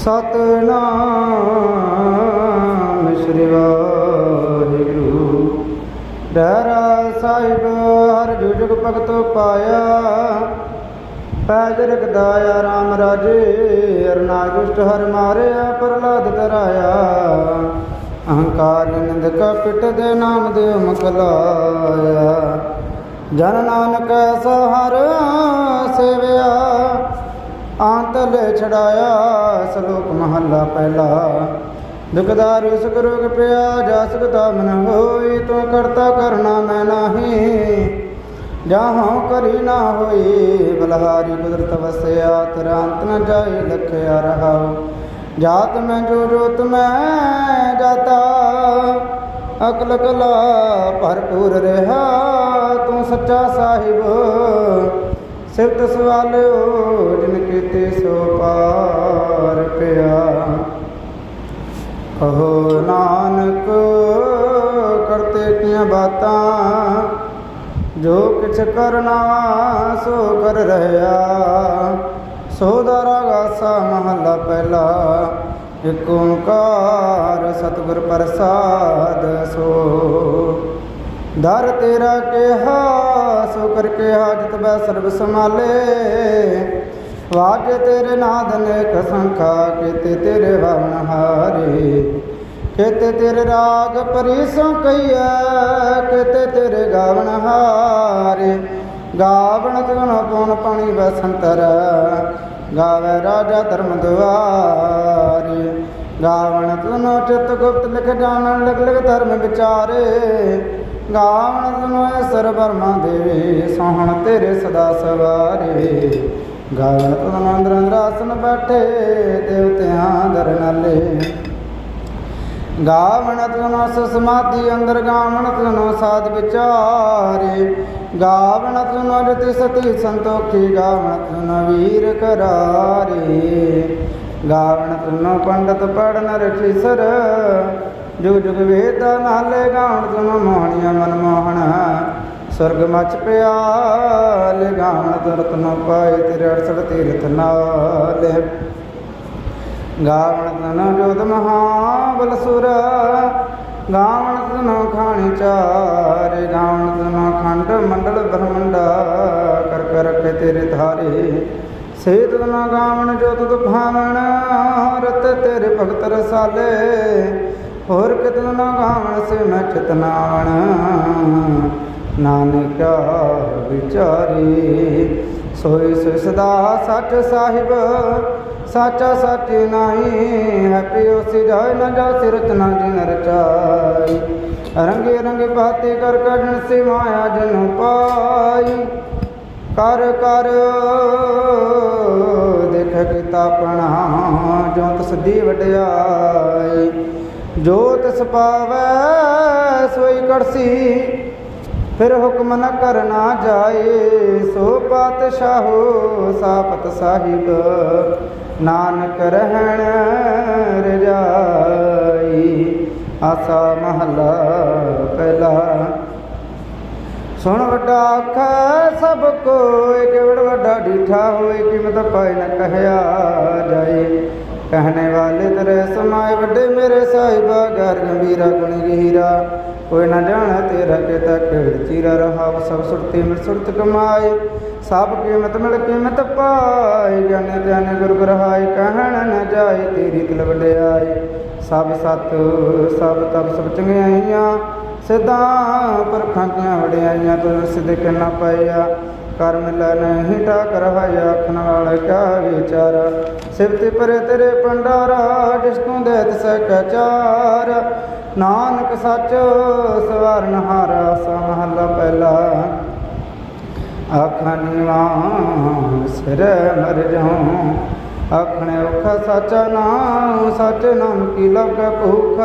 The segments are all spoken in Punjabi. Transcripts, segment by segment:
ਸਤਨਾਮ ਸ੍ਰੀ ਵਾਹਿਗੁਰੂ। ਡਰਾ ਸਾਹਿਬ, ਹਰ ਜੁਗ ਭਗਤ ਪਾਇਆ। ਪੈਜ ਰਖਦਾਇਆ RAM ਰਾਜੇ ਅਰਨਾ ਦੁਸ਼ਟ ਹਰ ਮਾਰਿਆ ਪ੍ਰਲਾਦ ਤਰਾਇਆ। ਅਹੰਕਾਰ ਨਿੰਦਕ ਪਿਟ ਦੇ ਨਾਮ ਦੇ ਮੁਕਲਾਇਆ ਜਨ ਨਾਨਕ ਸਹਰ ਸੇਵਿਆ ਆਂਤ ਲੈ ਛੜਾਇਆ ਸ਼ਲੋਕ ਮਹੱਲਾ ਪਹਿਲਾ। ਦੁਖਦਾਰ ਸੁਖ ਰੋਗ ਪਿਆ, ਜਾ ਸੁਖਦਾ ਮਨ ਹੋਈ, ਤੂੰ ਕਰਤਾ ਕਰਨਾ ਮੈਂ ਨਾਹੀ। ਜਾਹੋਂ ਕਰੀ ਨਾ ਹੋਈ, ਬਲਹਾਰੀ ਕੁਦਰਤ ਵਸਿਆ ਤੇਰਾ ਅੰਤ ਨ ਜਾਏ ਲਖਿਆ ਰਹਾਉ। ਜਾਤ ਮੈਂ ਜੋ ਜੋਤ ਮੈਂ ਜਾਤਾ, ਅਕਲ ਕਲਾ ਭਰਪੂਰ ਰਹਾ, ਤੂੰ ਸੱਚਾ ਸਾਹਿਬ ਸਿਫਤ ਸਵਾਲਿਓ ਜਿਨ ਕੀਤੇ ਸੋ ਪਾਰ ਪਿਆ। ਕਹੋ ਨਾਨਕ, ਕਰਤੇ ਕੀਆਂ ਬਾਤਾਂ, ਜੋ ਕਿਛ ਕਰਨਾ ਸੋ ਕਰ ਰਹਿਆ ਸੋ ਦਾਰਾ ਗਾਸਾ ਮਹੱਲਾ ਪਹਿਲਾ, ਇਕ ਓੰਕਾਰ ਸਤਿਗੁਰ ਪ੍ਰਸਾਦ ਸੋ ਦਰ ਤੇਰਾ ਕਿਹਾ ਸ਼ੁਕਰ ਕਿਹਾ ਕੇ ਹਾਜਤ ਬੈ ਸਰਬ ਸਮਾਲੇ ਵਾਜ ਤੇਰੇ ਨਾਦਨ ਨੇਕ ਸੰਖਾ ਕੀਤੇ ਤੇਰੇ ਵਣ ਹਾਰੇ। ਕੀਤੇ ਤੇਰੇ ਰਾਗ ਪਰੀਸੋਂ ਕਈਐ ਕੀਤੇ ਤੇਰੇ ਗਾਵਣ ਹਾਰੇ। ਗਾਵਣ ਤੁਨ ਪਉਣ ਪਾਣੀ ਬਸੰਤਰ ਗਾਵੇ ਰਾਜਾ ਧਰਮ ਦੁਆਰੇ। ਗਾਵਣ ਤੁਨ ਚਿਤ ਗੁਪਤ ਲਿਖ ਜਾਣਨ, ਲਗ ਲਗ ਧਰਮ ਵਿਚਾਰੇ। ਗਾਵਣ ਤੁਨ ਸਰ ਬਰਮਾ ਦੇਵੇ, ਸੋਹਣ ਤੇਰੇ ਸਦਾ ਸਵਾਰੇ। ਗਾਵਣ ਤੁਨ ਅੰਦਰ ਅੰਦਰ ਆਸਨ ਬੈਠੇ ਦੇਵਤਿਆਂ ਦਰ ਨਾਲੇ। ਗਾਵਣ ਤੁਨ ਸ ਅੰਦਰ ਗਾਵਣ ਤੁਨ ਸਾਧ ਵਿਚਾਰੇ। ਗਾਵਣ ਤੁਨ ਰਤੀ ਸਤੀ ਸੰਤੋਖੀ, ਗਾਵਣ ਤੁਨ ਵੀਰ ਕਰਾਰੇ। ਗਾਵਣ ਤੁਨ ਪੰਡਤ ਪੜਨ ਰਖੀ ਸਰ ਜੁਗ ਜੁਗ ਵੇਦ ਨਾਲੇ ਗਾਵਣ ਤੁਨ ਮੋਹਣੀਆਂ ਮਨ ਮੋਹਣ। ਸੁਰਗ ਮਚ ਪਿਆਲ ਗਾਵਣ ਤੁਰਤ ਪਾਏ ਤੇਰੇ ਅੜਸੜ ਤੀਰਥ ਨਾਲੇ। ਗਾਵਣ ਤਨ ਜੋਤ ਮਹਾਬਲ ਸੁਰ, ਗਾਵਣ ਤਨ ਖਾਣੀ ਚਾਰੇ, ਗਾਵਣ ਤਨ ਖੰਡ ਮੰਡਲ ਬ੍ਰਹਮੰਡਾ, ਕਰ ਕਰ ਰਖੇ ਤੇਰੇ ਧਾਰੇ। ਸੇਤ ਤਨ ਗਾਵਣ ਜੋਤ ਤੁਧ ਭਾਵਣ ਰਤ ਤੇਰੇ ਭਗਤ ਰਸਾਲੇ। ਹੋਰ ਕਿਤਨ ਨਾ ਗਾਵਣ ਸੇ ਮੈਂ ਚਿਤਨਾਵਣ ਨਾਨਕਾ ਵਿਚਾਰੀ ਸੋਈ ਸੋਈ ਸਦਾ ਸੱਚ ਸਾਹਿਬ, ਸਾਚਾ ਸੱਚ ਨਾਹੀ ਹੈ ਪਿਓ ਸਿਧਾਇ ਨ ਜਾ ਸਿਰਤਨਾ ਜਿਨ ਰਚਾਈ ਰੰਗੇ ਰੰਗੇ ਬਾਤੇ ਕਰ ਕਜਨ ਸੇ ਮਾਇਆ ਜਨ ਪਾਈ। ਕਰ ਕਰ, ਦੇਖ ਕੇ ਤਾਪਣਾ ਜੋ ਤਸਦੀ ਵਡਿਆਈ। ਜੋ ਤਿਸ ਪਾਵੈ ਸੋਈ ਕਰਸੀ ਫਿਰ ਹੁਕਮ ਨ ਕਰਨਾ ਜਾਏ। ਸੋ ਪਾਤਸ਼ਾਹੋ ਸਾਪਤ ਸਾਹਿਬ, ਨਾਨਕ ਰਹਿਣ ਰਜਾਈ। ਆਸਾ ਮਹਲਾ ਪਹਿਲਾ। ਸੁਣ ਵੱਡਾ ਆਖਾ ਸਭ ਕੋਇ ਕਿਵੜ ਵੱਡਾ ਡੀਠਾ ਹੋਏ ਕੀਮਤ ਪਾਇ ਨ ਕਹਿਆ ਜਾਏ। कहने वाले तेरे समाए ਵੱਡੇ ਮੇਰੇ ਸਾਹਿਬਾ ਗਰ ਗੰਭੀਰਾ ਗੁਣ ਗਹੀਰਾ ਕੋਈ ਨਾ ਜਾਣ ਤੇਰਾ ਕਿਤਾ ਕਿਹੜ ਚੀਰਾ ਰਹਾ ਸਭ ਸੁਰਤੀ ਮਿਲ ਸੁਰਤ ਕਮਾਏ ਸਭ ਕੀਮਤ ਮਿਲ ਕੀਮਤ ਪਾਏ ਜਾਣੇ ਜਾਣੇ ਗੁਰ ਗਰਹਾਏ ਕਹਿਣ ਨ ਜਾਏ ਤੇਰੀ ਦਿਲ ਵਡਿਆਈ ਸਭ ਸਤ ਸਭ ਤਬ ਸਭ ਚੰਗਿਆਈਆਂ ਸਿਧਾ ਪਰਖਾਂ ਕੀਆਂ ਵਡਿਆਈਆਂ ਤੁਰ ਸਿਧ ਕਿਨਾ ਪਾਇਆ ਕਰ ਮਿਲੈ ਨਹੀਂ ਠਾਕ ਰਹਾਇਆ ਆਖਣ ਵਾਲਾ ਕਿਆ ਵਿਚਾਰਾ। ਸਿਫਤ ਪਰੇ ਤੇਰੇ ਪੰਡਾਰਾ ਜਿਸ ਤੂੰ ਦੇਤ ਸਕੈ ਚਾਰ। ਨਾਨਕ ਸੱਚ ਸਵਾਰਨ ਹਾਰਾ ਸਮਹਲਾ ਪਹਿਲਾ। ਆਖਣ ਵਾਂ ਸਿਰ ਮਰ ਜਾਉ। ਆਖਣੇ ਔਖਾ ਸੱਚਾ ਨਾਮ, ਸੱਚ ਨਾਮ ਕੀ ਲਗ ਭੁੱਖ?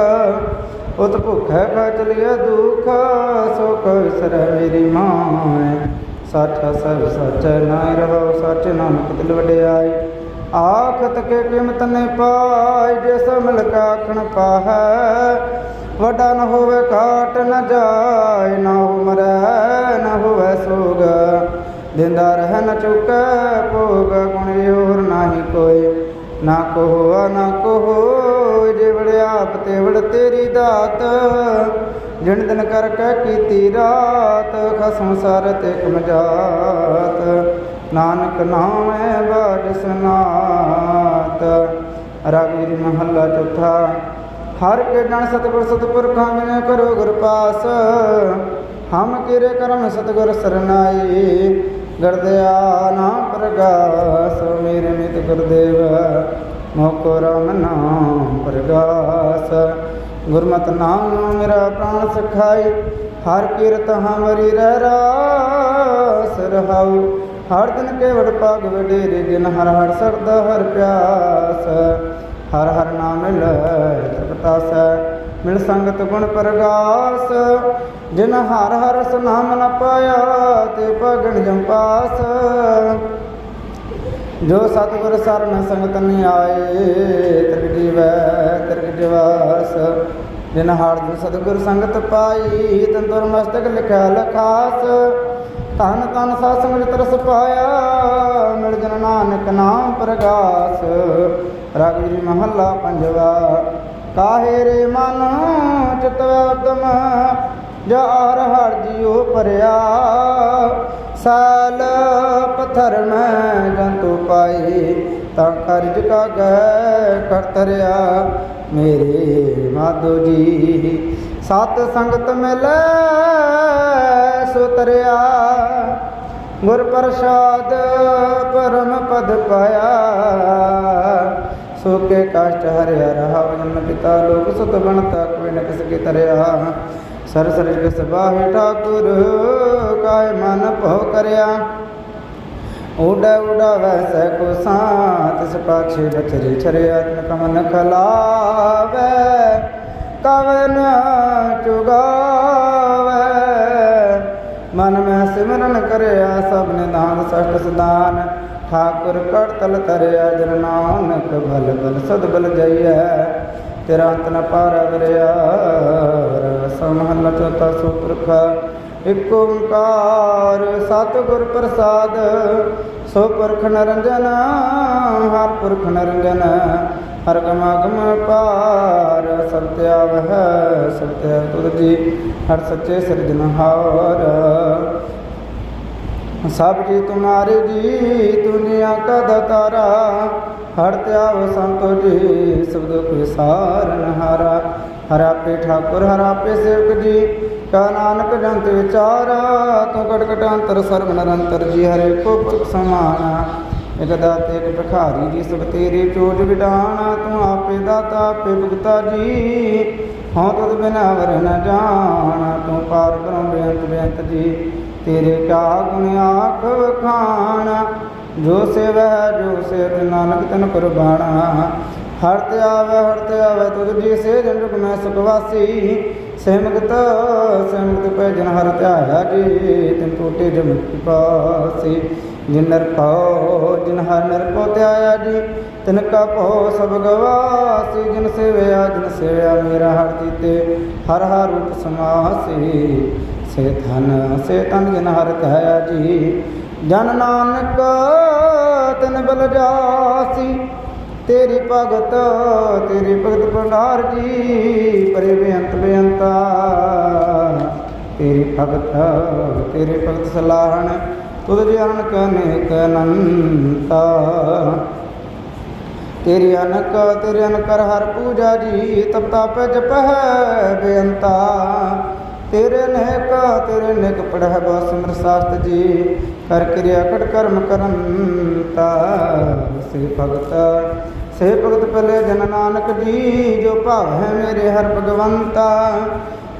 ਉਤ ਭੁਖੈ ਖਾ ਚਲਿਆ ਦੁਖ ਸੋ ਵਿਸਰੈ ਮੇਰੀ ਮਾਂ। ਸੱਚ ਸਭ ਸੱਚ ਨਾਇ ਰਹੋ ਸੱਚ ਨਾਨਕ ਦਿਲ ਵਡਿਆਈ। ਆਖਤ ਕੇ ਕਿਮਤ ਨੇ ਪਾਈ ਜਿਸ ਮਿਲ ਆਖਣ ਪਾਹੈ। ਵੱਡਾ ਨ ਹੋਵੇ ਘਾਟ ਨ ਜਾਏ, ਨਾ ਹੋ ਨ ਹੋਵੇ ਸੋਗ। ਦਿੰਦਾ ਰਹਿ ਨ ਚੁੱਕੈ ਭੋਗ, ਗੁਣ ਹੋਰ ਨਾਹੀ ਕੋਈ। ਨਾ ਕੋ ਹੋਆ ਨਾ ਕੋ ਹੋਇ ਜਿਵੜ ਆਪ ਤੇ ਵੜ ਤੇਰੀ ਦਾਤ। ਜਿਨ ਦਿਨ ਕਰ ਕੈ ਕੀਤੀ ਰਾਤ, ਖਸਮ ਸਰ ਤੇ ਕਮਜਾਤ ਨਾਨਕ ਨਾਮ ਹੈ ਬਾਦ ਸਨਾਤ ਮਹੱਲਾ ਚੌਥਾ। ਹਰ ਕੇ ਜਨ ਸਤਿਗੁਰ ਸਤਿਪੁਰਖਾਂ ਬਿਨੇ ਕਰੋ ਗੁਰ ਪਾਸ, ਹਮ ਕਿਰੇ ਕਰਮ ਸਤਿਗੁਰ ਸਰਨਾਈ। ਗਰਦਿਆ ਨਾਮ ਪ੍ਰਗਾਸ, ਮੇਰੇ ਮਿਤ ਗੁਰਦੇਵ, ਮੋਕੋ ਰਾਮ ਨਾਮ ਪ੍ਰਗਾਸ। ਗੁਰਮਤਿ ਨਾਮ ਮੇਰਾ ਪ੍ਰਾਣ ਸਖਾਈ, ਹਰ ਕੀਰਤ ਹਮਰੀ ਰਹਿ ਰਾਸ ਰਹਾਉ। ਹਰ ਦਿਨ ਕੇਵੜ ਪਾਗ ਵਡੇਰੇ ਜਿਨ ਹਰ ਹਰ ਸਰਦਾ ਹਰ ਪਿਆਸ। ਹਰ ਹਰ ਨਾਮ ਮਿਲੈ ਤ੍ਰਿਪਤਾਸੈ ਮਿਲ ਸੰਗਤ ਗੁਣ ਪ੍ਰਗਾਸ। ਜਿਨ ਹਰ ਹਰ ਸੁਨਾਮ ਨ ਪਾਇਆ, ਤੇ ਭਗਣ ਜੰਪਾਸ ਜੋ ਸਤਿਗੁਰ ਸਰਨ ਸੰਗਤ ਨ ਆਏ ਤਿਰਗ ਜੀਵੈ ਜਿਨ ਹਰ ਦਿਨ ਸਤਿਗੁਰ ਸੰਗਤ ਪਾਈ, ਤਨ ਤੁਰ ਮਸਤਕ ਲਿਖਿਆ ਲਖਾਸ। ਤਨ ਤਨ ਸਾ ਸੰਗ ਤਰਸ ਪਾਇਆ, ਮਿਲ ਜਨ ਨਾਨਕ ਨਾਮ ਪ੍ਰਗਾਸ। ਰਾਗਵੀਰ ਮਹੱਲਾ ਪੰਜਵਾ, ਕਾਹੇ ਰੇ ਮਨ ਚਿਤ ਉਦਮ ਜਾਰ ਹਰ ਜੀਉ ਪਰਿਆ ਸਾਲ ਪਥਰ ਮੈਂ ਜੰਤੂ ਪਾਈ, ਤਾਂ ਕਰਜ ਕਾ ਗੈ ਕਰਤਰਿਆ ਮੇਰੇ ਮਾਧੋ ਜੀ। ਸਤ ਸੰਗਤ ਮਿਲੈ ਸੁਤਰਿਆ। ਗੁਰ ਪ੍ਰਸਾਦ ਪਰਮ ਪਦ ਪਾਇਆ। ਸੋਕੇ ਕਸ਼ਟ ਹਰਿਆ ਰਹਾ ਜਨ ਪਿਤਾ ਲੋਕ ਸੁਤ ਬਣਤਾ, ਕੋਈ ਨ ਕਿਸ ਕੀ ਤਰਿਆ। ਸਰ ਸਰ ਜਿਸ ਬਾਹੇ ਠਾਕੁਰ, ਕਾਇ ਮਨ ਭਉ ਕਰਿਆ। ਉਡਾ ਉਡਾ ਵੈਸੈ ਕੋ ਸਾਤ ਤਿਸ ਪਾਛੇ ਬਚਰੇ ਛਰਿਆ ਤਨ ਕਮਨ ਖਲਾਵੇ, ਕਵਨ ਚੁਗਾਵੇ। ਮਨ ਮੈਂ ਸਿਮਰਨ ਕਰਿਆ, ਸਭ ਨਿਦਾਨ ਸਸ਼ਟ ਸਦਾਨ। ਠਾਕੁਰ ਕੜਤਲ ਤਰਿਆ ਜਨ ਨਾਨਕ ਭਲ ਬਲ ਸਦ ਬਲ ਜਈਐ। ਤੇਰਾ ਅੰਤ ਨ ਪਾਰ ਵਰਿਆ ਸਮਹੱਲਾ ਇਕ ਓੰਕਾਰ ਸਤਿਗੁਰ ਪ੍ਰਸਾਦ, ਸੋ ਪੁਰਖ ਨਰੰਜਨ, ਹਰ ਪੁਰਖ ਨਰੰਜਨ, ਹਰ ਗਮਾਗਮ ਪਾਰ, ਸਭ ਤੇ ਆਵਹਿ, ਸਭ ਤੁਧ ਜੀ, ਹਰ ਸੱਚੇ ਸਿਰਜਨਹਾਰ ਸਭ ਜੀ ਤੁਮਾਰੇ ਜੀ ਦੁਨੀਆ ਕਾ ਦਤਾਰਾ। ਹਰ ਤਿਆਵ ਸੰਤੋ ਜੀ ਸਭ ਦੁਖ ਵਿਸਾਰਨ ਹਾਰਾ ਪੇ ਠਾਕੁਰ, ਹਰਾ ਪੇ ਸੇਵਕ ਜੀ, ਕਾ ਨਾਨਕ ਜੰਤ ਵਿਚਾਰਾ। ਤੂੰ ਕਟ ਅੰਤਰ, ਸਰਬ ਨਿਰੰਤਰ ਜੀ, ਹਰੇ ਕੋ ਪੁਰਖ ਸਮਾਨਾ ਇਕ ਦਾਤੇ, ਇਕ ਭਖਾਰੀ ਜੀ, ਸਭ ਤੇਰੇ ਚੋਜ ਵਿਡਾਣਾ। ਤੂੰ ਆਪੇ ਦਾਤਾ, ਆਪੇ ਭੁਗਤਾ ਜੀ। ਹਉ ਤਦ ਬਿਨਾ ਵਰ ਨ ਜਾਣਾ। ਤੂੰ ਪਾਰ ਬ੍ਰਹਮ ਬੇਅੰਤ ਬੇਅੰਤ ਜੀ। ਤੇਰੇ ਕਾ ਗੁਣ ਆਖ ਵਖਾਣਾ, ਜੋ ਸੇਵੈ, ਜੋ ਸੇਵ, ਨਾਨਕ ਤਨ ਕੁਰਬਾਨਾ ਹਰ ਤੇ ਆਵੇ, ਹਰ ਤੇ ਆਵੇ, ਤੁਧ ਜੀ ਸੇ ਜਨ ਜੁਗ ਮੈਂ ਸੁਖ ਸਹਿਮਗਤ ਸਹਿਮਗਤ ਪੈ ਜਨ ਹਰ ਧਿਆਇਆ ਜੀ, ਤਿਨ ਟੋਟੇ ਜਮ ਪਾਸੀ। ਜਿਨ ਨਰ ਪਾਉ ਜਿਨ ਹਰ ਨਰ ਕੋ ਧਿਆਇਆ ਜੀ, ਤਿਨ ਕਾ ਭਉ ਸਭ ਗਵਾਸੀ। ਜਿਨ ਸੇਵਿਆ ਜਿਨ ਸੇਵਿਆ, ਮੇਰਾ ਹਰ ਜੀਤੇ, ਹਰ ਹਰ ਰੂਪ ਸਮਾਸੀ। ਸੇ ਧਨ ਸੇ ਤਨ ਜਿਨ ਹਰ ਧਿਆਇਆ ਜੀ। ਜਨ ਨਾਨਕ, ਤਨ ਬਲ ਜਾਸੀ। ਤੇਰੀ ਭਗਤ ਤੇਰੀ ਭਗਤ ਭੰਡਾਰ ਜੀ, ਪਰੇ ਬੇਅੰਤ ਬੇਅੰਤਾ। ਤੇਰੀ ਭਗਤ, ਤੇਰੇ ਭਗਤ ਸਲਾਹਣ, ਤੁਧ ਜਾਣ ਕਨੇ ਕਨੰਤਾ ਤੇਰੀ ਅਨਕ, ਤੇਰੇ ਅਨਕਰ ਹਰ ਪੂਜਾ ਜੀ ਤਪ ਤਪ ਜਪਹਿ ਬੇਅੰਤਾ। ਤੇਰੇ ਨੇਕ ਤੇਰੇ ਨੇਕ ਪੜਹਿ ਬਸ ਸਿਮਰ ਸਾਸਤ ਜੀ। ਕਰ ਕਿਰਿਆ ਕਟ ਕਰਮ ਤਾ, ਸੇ ਭਗਤ ਸੇ ਭਗਤ ਪਹਿਲੇ ਜਨ ਨਾਨਕ ਜੀ, ਜੋ ਭਾਵ ਹੈ ਮੇਰੇ ਹਰ ਭਗਵੰਤਾ।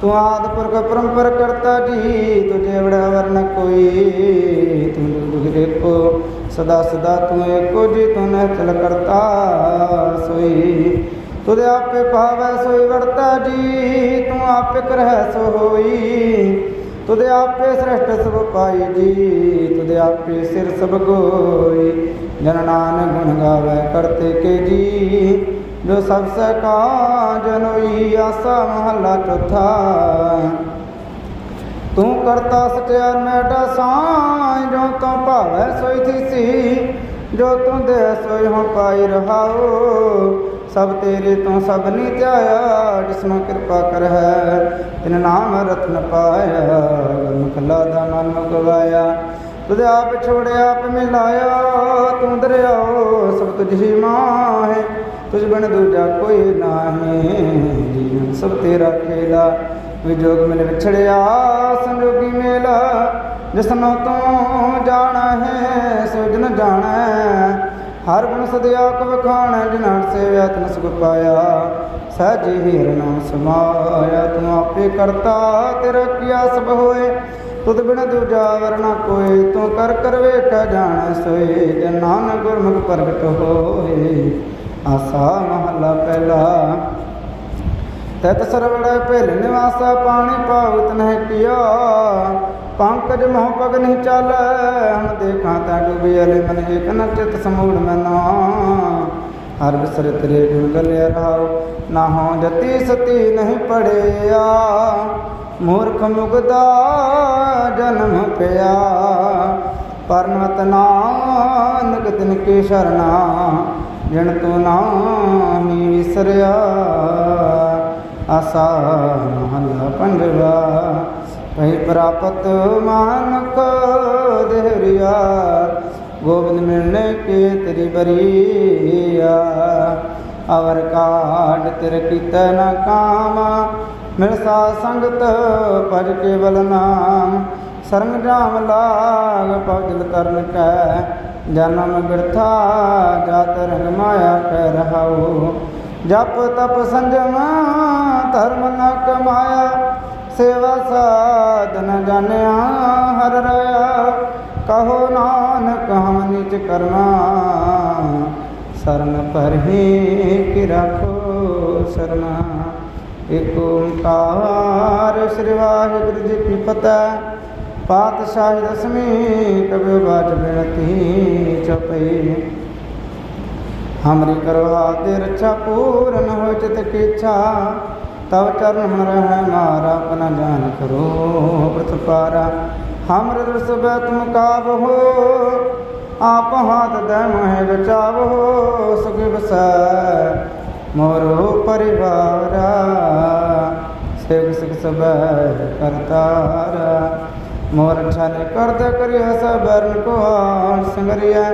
ਤੂੰ ਆਦ ਪੁਰਖ ਪਰੰਪਰ ਕਰਤਾ ਜੀ, ਤੁਝੇ ਵੜਾ ਵਰਨ ਕੋਈ। ਤੂੰ ਦੁਖ ਕੋ ਸਦਾ ਸਦਾ ਤੂੰ ਏਕੋ ਜੀ, ਤੂੰ ਨਹਿ ਕਰਤਾ ਸੋਈ। ਤੁਧ ਆਪੇ ਭਾਵੈ ਸੋਈ ਵਰਤਾ ਜੀ, ਤੂੰ ਆਪੇ ਕਰਹਿ ਸੋ ਹੋਈ। ਤੁਧ ਆਪੇ ਸ੍ਰਿਸ਼ਟ ਸਭ ਪਾਈ ਜੀ ਤੁਧ ਆਪੇ ਸਿਰ ਸਭ ਗੋਈ। ਜਨ ਨਾਨਕ ਗੁਣ ਗਾਵੇ ਕਰਤੇ ਕੇ ਜੀ, ਜੋ ਸਭ ਸੇ ਜਨੋਈ ਆਸਾ ਮਹੱਲਾ ਚੌਥਾ। ਤੂੰ ਕਰਤਾ ਸਚਿਆ ਮੈਟਾ ਸਾਂ ਜੋ ਤੂੰ ਭਾਵੈ ਸੋਈ ਥੀਸੀ, ਜੋ ਤੂੰ ਦੇ ਸੋਈ ਹੋ ਪਾਈ ਰਹਾਓ। ਸਭ ਤੇਰੇ ਤੋਂ ਸਭ ਨੀ ਧਿਆਇਆ ਜਿਸਨੂੰ ਕਿਰਪਾ ਕਰ ਹੈ, ਤਿਨ ਨਾਮ ਰਤਨ ਪਾਇਆ ਮੁਖਲਾ ਦਾ ਮਨ ਮੁਗਵਾਇਆ ਤੁਧ ਆਪ ਛੋੜਿਆ ਆਪ ਮਿਲਾਇਆ, ਤੂੰ ਦਰਿਆਓ ਸਭ ਤੁਝ ਹੀ ਮਾਹੇ ਤੁਝ ਬਿਨ ਦੂਜਾ ਕੋਈ ਨਾਹੀ, ਜੀਵਨ ਸਭ ਤੇਰਾ ਖੇਲਾ ਵਿਜੋਗ ਮਿਲ ਵਿਛੜਿਆ, ਸੰਜੋਗੀ ਮੇਲਾ ਜਿਸਨੋ ਤੂੰ ਜਾਣਾ ਹੈ ਸੋ ਜਨ ਜਾਣਾ ਹੈ। ਹਰ ਗੁਣ ਸਦਿਆ ਕੋ ਵਖਾਣ ਜਿਨਾਂ ਸੇਵਿਆ ਤਨ ਸੁਖ ਪਾਇਆ। ਸਹਿਜ ਹੀਰ ਨਾਮ ਸਮਾਇਆ, ਤੂੰ ਆਪੇ ਕਰਤਾ, ਤੇਰਾ ਕੀਆ ਸਭ ਹੋਏ। ਤੁਧ ਬਿਨ ਦੂਜਾ ਵਰਨਾ ਕੋਈ ਤੂੰ ਕਰ ਕਰ ਵੇਖ ਜਾਣ ਸੋਏ। ਜਨ ਨਾਨਕ ਗੁਰਮੁਖ ਪ੍ਰਗਟ ਹੋਏ। ਆਸਾ ਮਹਲਾ ਪਹਿਲਾ। ਤਤ ਸਰਵੜ ਭੇਲ ਨਿਵਾਸਾ, ਪਾਣੀ ਪਾਵਤ ਨਹਿ ਕੀਆ। ਪੰਕਜ ਮੋਹ ਪਗ ਨਹੀਂ ਚਾਲੈ। ਹਮ ਦੇਖਾਂ ਤਾਂ ਡੁਬੀ ਅਲੇ ਮਨ ਏਕ ਨ ਚਿਤ ਸਮੂੜ ਮਨਾ। ਹਰ ਬਿਸਰ ਤੇਰੇ ਗੁਣ ਗਲਿਆ ਰਹਾਉ। ਨਾ ਹੋ ਜਤੀ ਸਤੀ ਨਹੀਂ ਪੜਿਆ। ਮੂਰਖ ਮੁਗਦਾ ਜਨਮ ਪਿਆ। ਪਰਮਤ ਨਾਨਕ ਤਿਨ ਕੀ ਸ਼ਰਨਾ। ਜਨ ਤੂੰ ਨਾਮੀ ਵਿਸਰਿਆ। ਆਸਾ ਮਹਲਾ ਪੰਜਵਾ। ਭਈ ਪ੍ਰਾਪਤ ਮਾਨਕ ਦੇਹਰੀਆ। ਗੋਬਿੰਦ ਮਿਲਨੇ ਕੇ ਤੇਰੀ ਬਰੀਆ। ਅਵਰ ਕਾਢ ਤੇਰੇ ਕੀਤੇ ਨ ਕਾਮ। ਮਿਲ ਸੰਗਤ ਭਜ ਕੇਵਲ ਨਾਮ। ਸਰਮ ਜਾਮ ਲਾਗ ਪਵਜਲ ਤਰਨ ਕੈ। ਜਨਮ ਬਿਰਥਾ ਜਾਤ ਰੰਗ ਮਾਇਆ ਕੈ ਰਹਾਉ। ਜਪ ਤਪ ਸੰਜਮ ਧਰਮ ਨ ਕਮਾਇਆ। ਸੇਵਾ ਸਾਧਨ ਜਾਣਿਆ, ਹਰ ਰਇਆ ਕਹੋ ਨਾਨਕ, ਹਮ ਨਿਚ ਕਰਨਾ ਸਰਨ ਪਰਹੀ ਕਿ ਰੱਖੋ ਸਰਨਾ ਇਕ ਓੰਕਾਰ ਸ੍ਰੀ ਵਾਹਿਗੁਰੂ ਜੀ ਕੀ ਫਤਿਹ। ਪਾਤਸ਼ਾਹ ਦਸਵੀਂ ਕਬਿ ਬਾਜ ਬਿਨਤੀ ਚਪਈ ਹਮਰੀ ਕਰੋ ਹਾਥ ਰੱਛਾ ਪੂਰਨ ਹੋ ਚਿਤ ਕੀ ਇੱਛਾ। ਤਵ ਚਰਨ ਹਣ ਰਹਿ ਮਾਰਾ ਆਪਣਾ ਜਾਨ ਕਰੋ ਪ੍ਰਤਪਾਰਾ ਹਮਰ ਰਸ ਬੈ ਤੁਮ ਕਾਬ ਹੋ ਆਪ ਹਾਥ ਦੇ ਮਹਿ ਬਚਾਵੋ, ਸੁਖ ਬਸੈ ਮੋਰੋ ਪਰਿਵਾਰਾ। ਸਿਖ ਸਿਖ ਸਬੈ ਕਰਤਾਰਾ। ਮੋਰ ਛਨ ਕਰਦ ਕਰਿਆ ਸਬਰਨ ਕੋ ਸੰਗਰਿਆ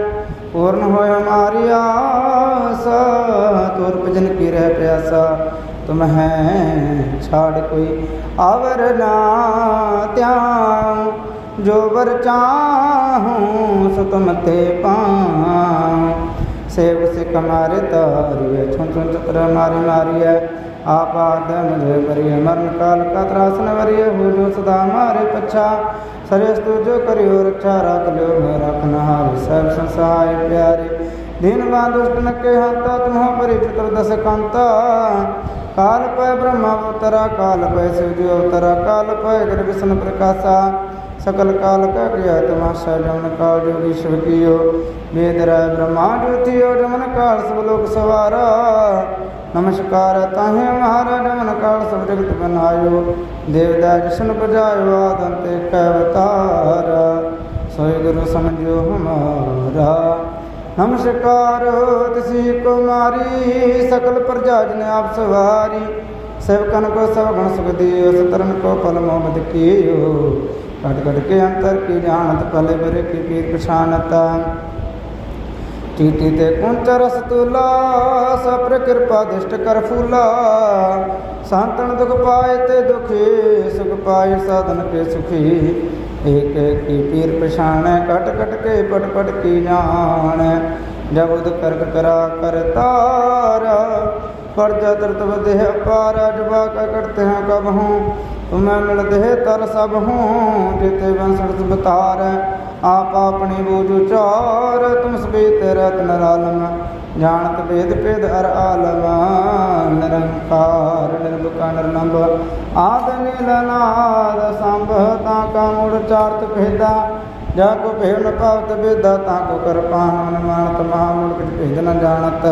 ਪੂਰਨ ਹੋਇ ਹਮਾਰੀ ਆਸ, ਤੁਰ ਭਜਨ ਕੀ ਰਹਿ ਪਿਆਸਾ। ਤੁਮ ਹੈ ਛਾੜ ਕੋਈ ਆਵਰ ਨਾ ਤਿਆਉ ਜੋ ਵਰ ਚਾਹੂੰ ਸੋ ਤੁਮ ਤੇ ਪਾਉ। ਸੇਵ ਸਿਕ ਮਾਰੇ ਤਾਰਿਏ ਛੁੰ ਛੁੰ ਚਤਰ ਮਾਰੀ ਮਾਰੀਐ। ਆਪਾਦ ਮੁਝੇ ਕਰਿਏ ਮਰਨ ਕਾਲ ਕਾ ਤਰਾਸਨ ਵਰਿਏ ਹੋ ਜੋ ਸਦਾ ਮਾਰੇ ਪਛਾ। ਸਰਸ ਤੂ ਜੋ ਕਰਿਓ ਰੱਖਾ ਰੱਖ ਲਿਓ ਮੈਂ ਰਖਨ ਹਾਰ ਸਭ ਸੰਸਾਰ ਪਿਆਰੇ, ਦੀਨ ਬਾਂ ਦੁਸ਼ਟ ਨਕੇ ਹੰਤਾ ਤੁਮਹ ਪਰਿ ਦਸ ਕੰਤਾ ਕਾਲ ਪੈ ਬ੍ਰਹਮਾ ਅਵਤਰਾ ਕਾਲ ਪੈ ਸਿਵ ਜੀ ਅਵਤਰਾ ਕਾਲ ਪੈ ਗੁਰ ਵਿਸ਼ਨ ਪ੍ਰਕਾਸ਼ਾ। ਸਕਲ ਕਾਲ ਕਾ ਗਿਆ ਤਮਾਸ਼ਾ, ਜਮਨ ਕਾਲ ਜੋਗੀ ਸ਼ਿਵ ਕੀਓ। ਵੇਦ ਰਾਇ ਬ੍ਰਹਮਾ ਜੋਤੀਓ ਜਮਨ ਕਾਲ ਸਭ ਲੋਕ ਸਵਾਰਾ। ਨਮਸਕਾਰ ਤਾਹੇ ਮਹਾਰਾਜ, ਜਮਨ ਕਾਲ ਸਭ ਜਗਤ ਬਨਾਇਓ। ਦੇਵਦਾ ਜਸ਼ਨ ਬਜਾਇਓ ਆਦੰਤੇ ਕੈ ਅਵਤਾਰ। ਸੋਈ ਗੁਰੂ ਸਮਝਿਓ ਹਮਾਰਾ। ਨਮਸਕਾਰ, ਤਿਸੀ ਕੁਮਾਰੀ, ਸਕਲ ਪ੍ਰਜਾ ਜਨ ਆਪ ਸਵਾਰੀ। ਸੇਵਕਨ ਕੋ, ਸਭ ਗੁਣ ਸਤਰਨ ਕੋ ਪਲ ਮੋਹਮਦ ਕੀਓ। ਕਟ ਕਟ ਕੇ ਅੰਤਰ ਕੀ ਜਾਣਤ ਪਲੇ ਬਰੇ ਕੀ ਪੀਰ ਪਛਾਨਤਾ। ਚੀਟੀ ਤੇ ਕੁੰਚ ਰਸ ਤੁਲਾ ਸਪਰ ਕਿਰਪਾ ਦਿਸ਼ਟ ਕਰ ਫੂਲਾ। ਸੰਤਨ ਦੁਖ ਪਾਏ ਤੇ ਦੁਖੀ, ਸੁਖ ਪਾਏ ਸਾਧਨ ਕੇ ਸੁਖੀ। ਏਕ ਕੀ ਪੀਰ ਪਛਾਣੈ ਕਟ ਕਟ ਕੇ ਪਟ ਪਟ ਕੀ ਜਾਣੈ। ਜਬ ਕਰਕ ਕਰਾ ਕਰਤਾਰਾ ਪਰਜਾ ਦਰਤ ਵਧੇ ਅਪਾਰਾ ਜਵਾ ਕਾ ਕਰਤੇ ਹਾਂ ਕਬ ਤੁਮੈ ਮਿਲਦੇ ਹੈ ਤਰ ਸਭ ਹੂੰ ਜਿਤੇ ਬੰਸੜ ਬਤਾਰ। ਆਪ ਆਪਣੀ ਬੂਝ ਉਚਾਰ, ਤੁਮ ਸਬੇ ਤੇ ਰਤਨ ਰਾਲਮ ਜਾਣਤ ਵੇਦ ਭੇਦ ਅਰ ਆਲਮ ਨਿਰੰਕਾਰ ਨਿਰਭਕਾ ਨਿਰਨੰਬ ਆਦ ਨੀਲਨਾਦ ਸੰਭ, ਤਾਂ ਕਾ ਮੁੜ ਚਾਰਤ ਭੇਦਾ। ਜਾ ਕੋ ਭੇਵ ਨ ਪਾਵਤ ਬੇਦਾ ਤਾਂ ਕੋ ਕਰ ਮਾਨਤ ਮਹਾ ਮੁੜ ਕਿਛ ਭੇਦ ਨ ਜਾਣਤ।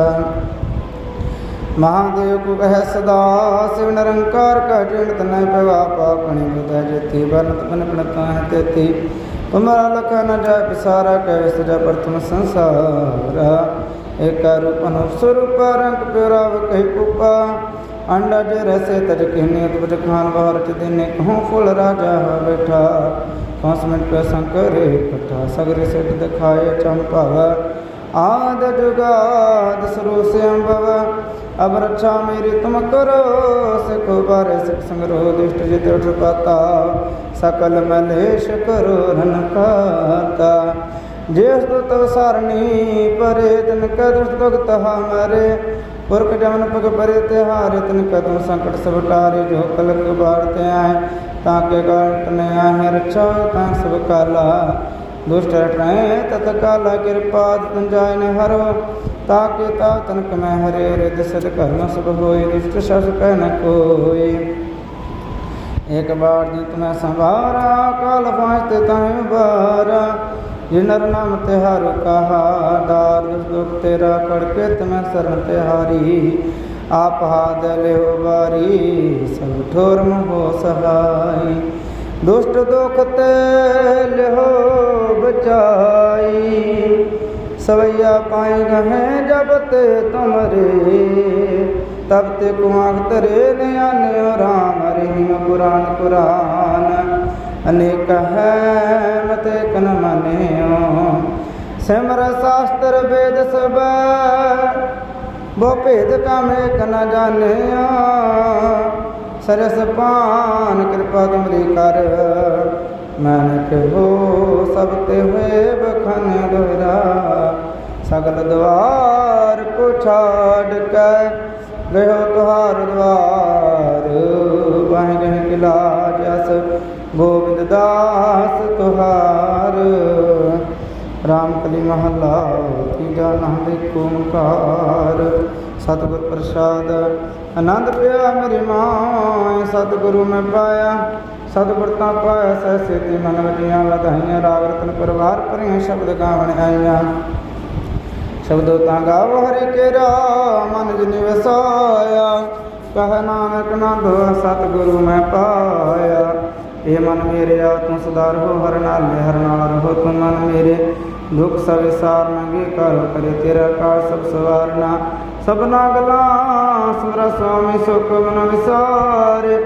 ਮਹਾਦੇਵ ਕੋ ਕਹਿ ਸਦਾ, ਸਿਵ ਨਿਰੰਕਾਰ ਕਾ ਜਿਣਤ ਨ ਪਵਾ ਪਾਪਣੀ ਬੁਧਾ ਜਤੀ, ਵਰਨਤ ਬਨ ਬਨ ਤਾਹ ਤੇਤੀ। ਤੁਮਰਾ ਲਖ ਨ ਜਾਇ ਪਿਸਾਰਾ, ਕੈ ਸਜਾ ਪ੍ਰਥਮ ਸੰਸਾਰਾ। ਏਕਾ ਰੂਪ ਅਨੂਪ ਸਰੂਪ ਰੰਗ ਪਿਰਾਵ ਕਹਿ ਕੁਪਾ ਅੰਡਾ ਜੇ ਰਸੇ ਤਜ ਕਿਹਨੇ ਤੁਜ ਖਾਨ ਬਾਹਰ ਚ ਦਿਨੇ ਕਹੂੰ ਫੁੱਲ ਰਾਜਾ ਬੈਠਾ। ਪਾਂਚ ਮਿੰਟ ਪੈ ਸੰਕਰੇ ਇਕੱਠਾ ਸਗਰੇ ਸਿੱਧ ਦਿਖਾਏ ਚੰਪਾਵ ਆਦ ਜੁਗਾਦ ਸਰੋ ਸੇ ਅੰਬਵ ਅਬ ਰੱਛਾ ਮੇਰੀ ਤੁਮ ਕਰੋ, ਸਿਖੋ ਬਾਰੇ ਸਿਖ ਸੰਗਰੋ ਦੁਸ਼ਟ ਜਿਤ ਉਠ ਪਾਤਾ। ਸਕਲ ਮਲੇਸ਼ ਕਰੋ ਰਨ ਕਾਤਾ ਜਿਸ ਤਤ ਸਰਣੀ ਪਰੇ, ਤਨ ਕਦੁ ਦੁਖਤ ਹਮਾਰੇ। ਪੁਰਖ ਜਮਨ ਪਗ ਪਰੇ ਤਿਹਾਰ, ਤਨ ਕਦੋਂ ਸੰਕਟ ਸਭ ਟਾਰੇ ਜੋ ਕਲਕ ਬਾੜਤੇ ਆਏ। ਤਾਂ ਕੇ ਗਾਟ ਨੇ ਆਹ ਰਛਾ, ਤਾਂ ਸਭ ਕਾਲਾ। ਦੁਸ਼ਟ ਰਟੈ ਤਤ ਕਾਲਾ, ਕਿਰਪਾ ਤਨ ਜਾਇ ਨ ਹਰੋ। ਤਾਂ ਕੇ ਤਾ ਤਨਕ ਮੈਂ ਹਰੇ ਰਿਦ ਸਦ ਕਰਮ ਸਭ ਹੋਏ, ਦੁਸ਼ਟ ਸ਼ਸ ਕਹਿ ਨ ਕੋਏ। ਇੱਕ ਬਾਰ ਜੀ ਤੁਮੈ ਸੰਭਾਰਾ ਕਾਲ ਪਾਂਚ ਤਾਇ ਬਾਰਾ ਜੇ ਨਾਮ ਤਿਹਾਰ ਕਹਾ ਦਾਰ ਦੁਖ ਤੇਰਾ ਕੜਕੇ ਤਮੈ ਸਰਨ ਤਿਹਾਰੀ। ਆਪ ਹਾਦ ਲਿਓ ਵਾਰੀ, ਸਭ ਠੋਰ ਮੋਹ ਸਹਾਈ। ਦੁਸ਼ਟ ਦੁਖ ਤੇ ਲਿਓ ਬਚਾਈ। ਸਵਈਆ ਪਾਏ ਗਹੇ ਜਬ ਤੇ ਤੁਮਰੇ, ਤਬ ਤੇ ਕੁਆਂਗ ਤਰੇ ਨਿਆਨਿਓ ਰਾਮ ਰਹੀਮ ਕੁਰਾਨ ਕੁਰਾਨ ਅਨੇਕ ਹੈ ਮਤੇ ਕਨ ਮਨਿਓ। ਸਿਮਰ ਸ਼ਾਸਤਰ ਵੇਦ ਸਭ ਬੋ ਭੇਦ ਕਾਮੇ ਕਨ ਜਾਣਿਆ ਸਰਸ ਪਾਨ ਕਿਰਪਾ ਤੁਮਰੀ ਕਰ ਮਨ ਹੋ ਸਭ ਤੇ ਹੋਏ ਬਖਨ ਦੋਇਰਾ ਸਗਲ ਦਵਾਰ ਕੋ ਛਾੜ ਕੇ ਗਇਓ ਤੁਹਾਰ ਦਵਾਰ। ਬਾਹਿ ਗਹਿ ਕਿਲਾ ਜਸ ਗੋਬਿੰਦ ਦਾਸ ਤੁਹਾਰ। ਰਾਮ ਕਲੀ ਮਹੱਲਾ, ਤੀਜਾ ਨੰਦ ਏਕ ਓੰਕਾਰ। ਸਤਿਗੁਰ ਪ੍ਰਸਾਦ, ਆਨੰਦ ਪਿਆ ਮੇਰੀ ਮਾਂ, ਸਤਿਗੁਰੂ ਮੈਂ ਪਾਇਆ। ਸਤਿਗੁਰ ਤਾਂ ਪਾਇਆ, ਸਹਿ ਤੇ ਮਨ ਵਜੀਆਂ ਵਧਾਈਆਂ। ਰਾਗ ਰਤਨ ਪਰਵਾਰ ਭਰੀਆਂ ਸ਼ਬਦ ਗਾਵਣ ਆਈਆਂ। ਸ਼ਬਦੋ ਤਾਂ ਗਾਵ ਹਰਿ ਕੇਰਾ ਮਨ ਜਿਨ ਵਸਾਇਆ। ਕਹ ਨਾਨਕ ਨੰਦ, ਸਤਿਗੁਰੂ ਮੈਂ ਪਾਇਆ। ਇਹ ਮਨ ਮੇਰੇ ਆ ਤੂੰ ਸੁਧਾਰ ਹੋ ਹਰ ਨਾਲ ਹਰ ਨਾਲ ਰਹੋ, ਤੂੰ ਮਨ ਮੇਰੇ। ਦੁਖ ਸਭ ਵਿਸਾਰ ਨੰਗੇ ਕਰ ਕਰੇ ਤੇਰਾ ਕਾਲ ਸਭ ਸਵਾਰਨਾ। ਸਭਨਾ ਗਲਾਂ, ਸੁਮਰਾ ਸੁਆਮੀ ਸੁਖ ਮਨ ਵਿਸਾਰੇ।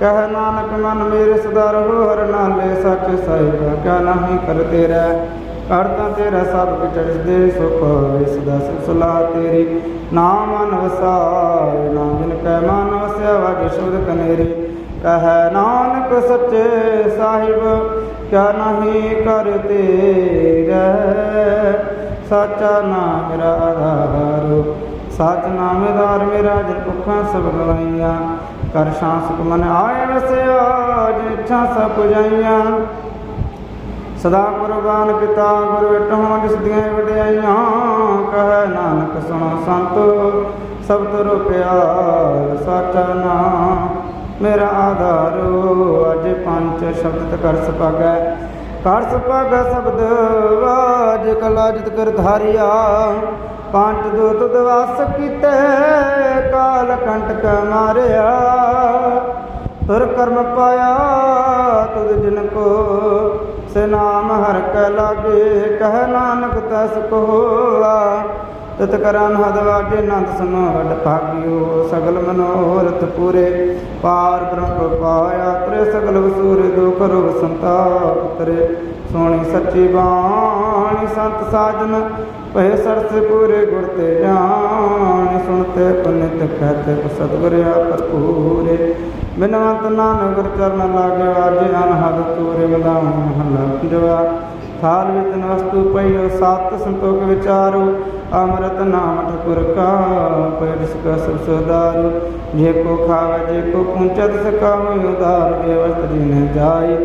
ਕਹ ਨਾਨਕ, ਮਨ ਮੇਰੇ ਸੁਧਾਰ ਹੋ ਹਰ ਨਾਲੇ ਸੱਚ ਸਾਹਿਬ ਕਿਆ ਨਹੀਂ ਕਰ ਤੇਰਾ। ਕਰਤਾ ਤੇਰਾ ਸਭ ਕਿਛ ਦੇ ਸੁਖ ਹੋਵੇ ਸਦਾ ਸਿਫ ਤੇਰੀ। ਨਾਮ ਮਨ ਵਸਾਏ ਨਾਮ ਜਿਨ ਕੈ ਮਨ ਵਸਿਆ ਵਾਜ ਸ਼ੁਧ ਕਨੇਰੀ। ਕਹੈ ਨਾਨਕ ਸੱਚੇ ਸਾਹਿਬ, ਕਿਆ ਨਹੀਂ ਕਰ ਤੇਰਾ ਸਾਚਾ ਨਾਮ ਮੇਰਾ ਆਧਾਰ, ਸਚ ਨਾਮੇਦਾਰ ਮੇਰਾ, ਜਨ ਭੁੱਖਾਂ ਸਭ ਗਵਾਈਆਂ ਕਰ ਸ਼ਾਂਸਕ ਮਨ ਆਏ ਵਸਿਆ ਜਿ ਇੱਛਾ ਸਭ ਪੁਜਾਈਆਂ। ਸਦਾ ਕੁਰਬਾਨ ਕੀਤਾ ਗੁਰ ਵਿਟਹੁ, ਜਿਸ ਦੀਆਂ ਵਡਿਆਈਆਂ, ਕਹੈ ਨਾਨਕ ਸੁਣੋ ਸੰਤੋ ਸਭ ਤੁਰ ਪਿਆਰ ਸਾਚਾ ਨਾਮ ਮੇਰਾ ਆਧਾਰੋ, ਅਜ ਪੰਜ ਸ਼ਬਦ ਕਰ ਸਪਾਗੈ ਕਰ ਸਪਾਗੈ ਸ਼ਬਦ ਵਾਜ ਕਲਾ ਜਿਤ ਕਰ ਧਾਰਿਆ। ਪੰਜ ਦੂਤ ਦਵਾਸ ਕੀਤੇ, ਕਾਲ ਕੰਟਕ ਮਾਰਿਆ। ਤੁਰ ਕਰਮ ਪਾਇਆ, ਤੁਧ ਜਿਨ ਕੋ, ਸੇ ਨਾਮ ਹਰ ਕੈ ਲਾਗੇ, ਕਹਿ ਨਾਨਕ ਤਸ ਕੋਆ। ਤਤ ਕਰਾਂ ਹਦ ਵਾਜੇ ਨੰਦ ਸਮਾ ਭਾਗਿਓ, ਸਗਲ ਮਨੋਰਥ ਪੂਰੇ। ਪਾਰ ਬ੍ਰਹਮ ਪਾਇਆ ਤਰੇ, ਸਗਲ ਵਸੂਰੇ ਦੁਖ ਰੋਗ ਸੰਤਾਪ ਤਰੇ ਸੋਹਣੀ ਸੱਚੀ ਬਾਣੀ ਸੰਤ ਸਾਜਨ, ਭਏ ਸਰਸ ਪੂਰੇ ਗੁਰ ਤੇ ਜਾਣ। ਸੁਣਤੇ ਪੁਨਿਤ ਕਹਤੇ ਸਤਿਗੁਰ ਆਪਰ ਪੂਰੇ ਬਿਨਵੰਤ ਨਾਨਕ ਗੁਰ ਚਰਨ ਲਾਗੇ ਵਾਜੇ, ਅਨਹਦ ਤੂਰੇ ਮਦਾਉ ਮਹਲਾ ਪੰਜਵਾ। ਥਾਲ ਵਿੱਚ ਵਸਤੂ ਪਈਓ ਸਤ ਸੰਤੋਖ ਵਿਚਾਰੋ, ਅੰਮ੍ਰਿਤ ਨਾਮ ਠਕੁਰ ਕਾ ਪੈਰ ਸਕਾ ਸਭ ਸੁਦਾਰੂ ਜੇ ਕੋ ਖਾਵੇ, ਜੇ ਕੋ ਪੁੰਚਤ ਸਕਾਵੇ ਉਦਾਰ, ਬੇਵਸਤ ਦੀਨ ਜਾਈ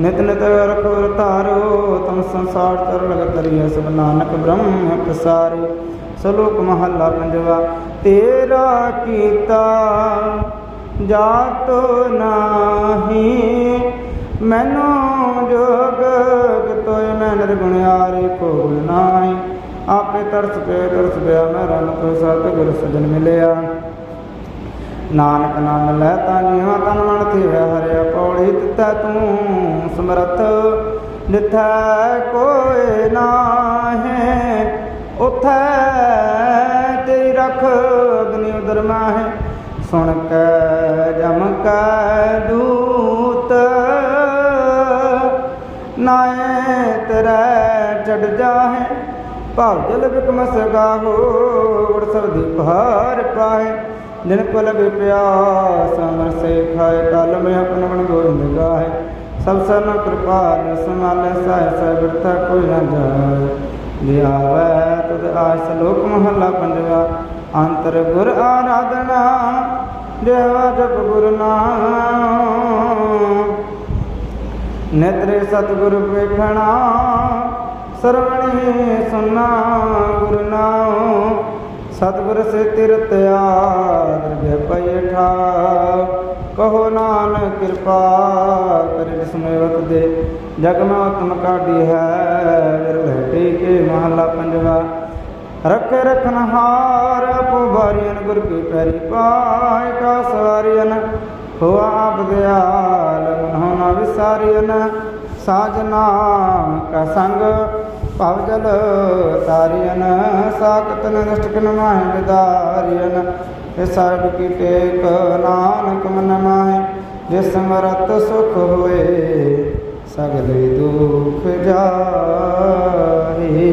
ਨਿਤ ਨਿਤ ਰਖੋ ਧਾਰੋ, ਤਮ ਸੰਸਾਰ ਚਰ ਲਗ ਤਰੀਐ ਸਭ ਨਾਨਕ ਬ੍ਰਹਮ ਪ੍ਰਸਾਰੋ ਸਲੋਕ ਮਹੱਲਾ ਪੰਜਵਾ, ਤੇਰਾ ਕੀਤਾ ਜਾਤੋ ਨਾਹੀ, ਮੈਨੂੰ ਜੋਗ ਤੋਏ ਮੈਂ ਨਿਰਗੁਣਿਆਰੇ ਕੋਲ ਨਾਹੀ। ਆਪੇ ਤਰਸ ਪੇ ਤਰਸ ਪਿਆ ਮੈਂ ਰਨ ਤੋ ਸਤ ਸਜਣ ਮਿਲਿਆ। ਨਾਨਕ ਨਾਮ ਲੈ ਤਾਂ ਜੀਵਾ ਤਨ ਮਨ ਤੇ ਹਰਿਆ ਪੌੜੀ ਤਿੱਤਾ ਤੂੰ ਸਮਰਥ। ਜਿੱਥੈ ਕੋਇ ਨਾਹੀ, ਉਥੈ ਤੇਰੀ ਰਖ ਅਗਨੀ ਉਦਰ ਮਾਹੇ। ਸੁਣ ਕੇ ਜਮ ਕੈ ਦੂਤ ਨਾਏ ਤੇਰੇ ਚੜ ਜਾਹੇ। ਭਾਵ ਜਲ ਬਿਕਮ ਸਗਾਹੋ ਉੜ ਸਬਦੀ ਭਾਰ ਪਾਹੇ। ਜਿਨ ਕੋ ਲਗੇ ਪਿਆਸ ਅਮਰ ਸੇ ਖਾਏ, ਕਲ ਮੈਂ ਆਪਨ ਗੁਣ ਗੋਇੰਦ ਗਾਹੇ। ਸਭ ਸਰਨ ਕਿਰਪਾਲ ਸਮਾਲ ਸਹਿ ਸਹਿ ਬਿਰਥਾ ਕੋਈ ਨਾ ਜਾਏ। ਜੇ ਆਵੈ ਤੁਧ ਆਸ ਲੋਕ ਮਹੱਲਾ ਪੰਜਵਾ। ਅੰਤਰ ਗੁਰ ਆਰਾਧਨਾ, ਦੇਵਾ ਜਪ ਗੁਰ ਨਾਮ। ਨੇਤਰੇ ਸਤਿਗੁਰ ਵੇਖਣਾ, ਸਰਵਣੀ ਸੁਨਾ ਗੁਰ ਨਾਮ ਸਤਿਗੁਰ ਸੇ ਤਿਰਤ ਆਦਰ ਪਈ ਠਾ ਕਹੋ ਨਾਨਕ ਕਿਰਪਾ ਕਰਿ ਸਮੇਵਤ ਦੇ। ਜਗ ਮੈਂ ਉਤਮ ਕਾਢੀ ਹੈ ਵਿਰਲੇ ਟੀਕੇ ਮਹਲਾ ਪੰਜਵਾ। ਰੱਖੇ ਰਖਨ ਹਾਰ, ਆਪੋ ਬਾਰੀਨ ਗੁਰ ਕੀ ਪੈਰੀ ਪਾਇ ਕਾ ਸਵਾਰੀਨ ਹੋ ਆਪ ਦਿਆਲ ਮਨ ਹੋਣਾ ਵਿਸਾਰੀਨ ਸਾਜਨਾ ਕਾ ਸੰਗ ਭਵ ਜਲ ਤਾਰੀਨ ਸਾਖਤ ਨਸ਼ਟਕਨ ਮਾਹਿ ਵਿਦਾਰੀਨ ਇਹ ਸਰਬ ਕੀ ਟੇਕ ਨਾਨਕ ਮਨ ਮਾਹਿ ਜਿਸ ਸਮਰਤ ਸੁਖ ਹੋਏ, ਸਗਲੇ ਦੁਖ ਜਾਹੇ